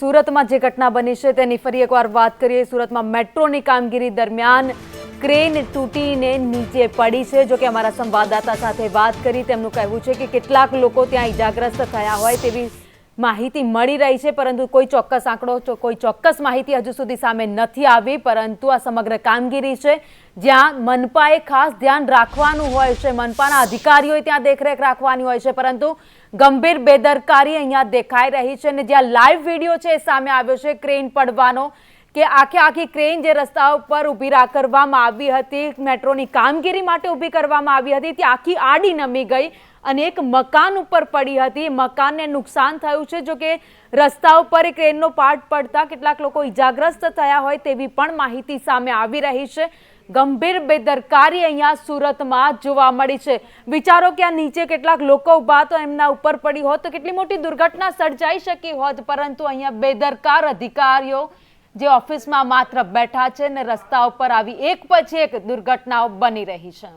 સુરતમાં જે ઘટના બની છે તેની ફરી એકવાર વાત કરીએ. સુરતમાં મેટ્રોની કામગીરી દરમિયાન ક્રેન તૂટીને નીચે પડી છે. જો કે અમારા સંવાદદાતા સાથે વાત કરી તેમનું કહેવું છે કે કેટલાક લોકો ત્યાં ઇજાગ્રસ્ત થયા હોય તેવી માહિતી મળી રહી છે, પરંતુ કોઈ ચોક્કસ આંકડો કોઈ ચોક્કસ માહિતી હજુ સુધી સામે નથી આવી, પરંતુ આ સમગ્ર કામગીરી છે, જ્યાં મનપાએ ખાસ ધ્યાન રાખવાનું હોય છે. મનપાના અધિકારીઓએ ત્યાં દેખરેખ રાખવાની હોય છે, પરંતુ ગંભીર બેદરકારી અહીંયા દેખાઈ રહી છે અને જ્યાં લાઈવ વીડિયો છે એ સામે આવ્યો છે ક્રેન પડવાનો કે આખે આખી ક્રેન જે રસ્તા ઉપર ઊભી કરવામાં આવી હતી, મેટ્રોની કામગીરી માટે ઊભી કરવામાં આવી હતી તે આખી આડી નમી ગઈ અને એક મકાન ઉપર પડી હતી. મકાનને નુકસાન થયું છે. જો કે રસ્તા ઉપર ક્રેનનો પાર્ટ પડતા કેટલાક લોકો ઇજાગ્રસ્ત થયા હોય તેવી પણ માહિતી સામે આવી રહી છે. ગંભીર બેદરકારી અહીંયા સુરતમાં જોવા મળી છે. વિચારો કે આ નીચે કેટલાક લોકો ઊભા તો એમના ઉપર પડી હોત તો કેટલી મોટી દુર્ઘટના સર્જાઈ શકી હોત, પરંતુ અહીંયા બેદરકાર અધિકારીઓ જે ઓફિસમાં માત્ર બેઠા છે ને રસ્તા ઉપર આવી એક પછી એક દુર્ઘટનાઓ બની રહી છે.